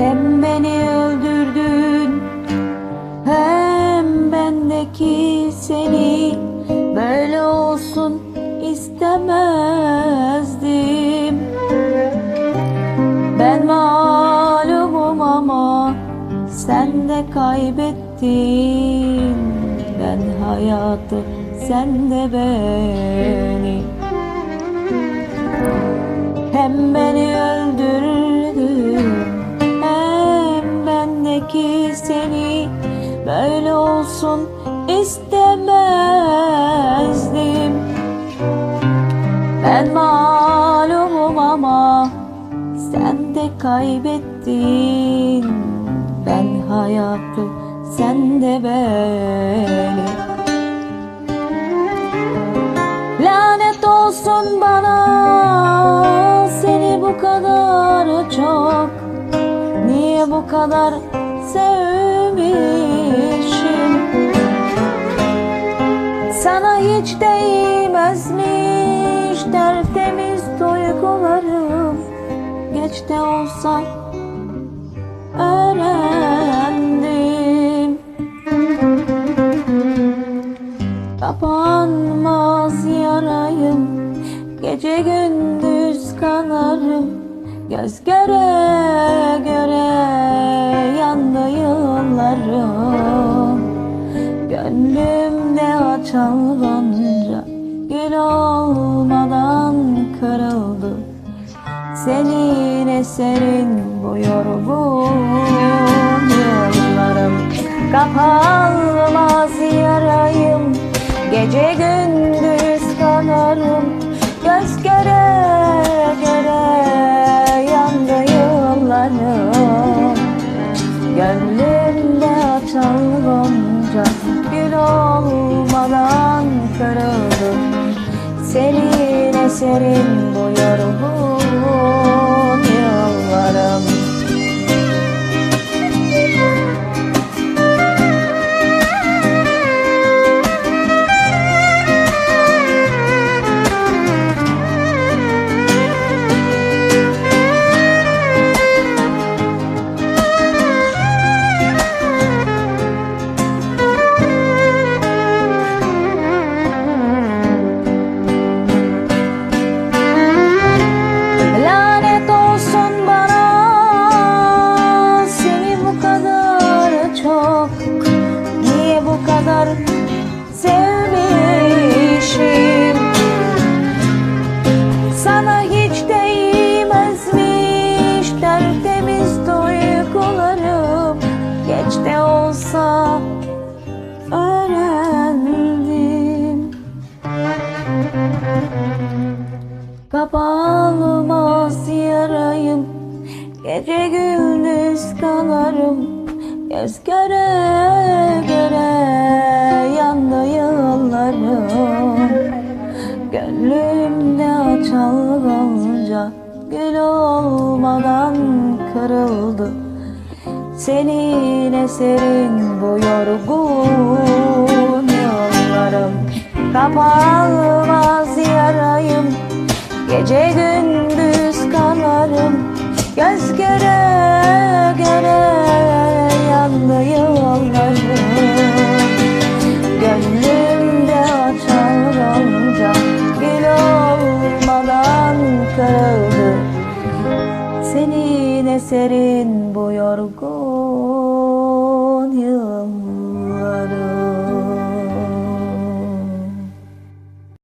Hem beni öldürdün Hem bendeki seni. Böyle olsun istemezdim Ben malumum ama Sen de kaybettin. Ben hayatı sen de beni. Hem beni öldürdün seni Böyle olsun istemezdim. Ben malumum ama sen de kaybettin. Ben hayatı sen de beni Lanet olsun bana Seni bu kadar çok. Niye bu kadar sevmişim. Sana hiç değmezmiş Tertemiz duygularım. Geç de olsa öğrendim. Kapanmaz yarayım Gece gündüz kanarım Göz göre göre yandı yıllarım. Gönlümde açan gonca Gül olmadan kırıldı. Senin eserin bu yorgun yıllarım. Kapanmaz yarayım. Gece gündüz senin sevmişim. Sana hiç değmezmiş Tertemiz duygularım. Geç de olsa öğrendim Kapanmaz yarayım Gece gündüz kanarım Göz göre göre yıllarım Gönlümde açan gonca Gül olmadan kırıldı. Senin eserin bu yorgun eserin bu yorgun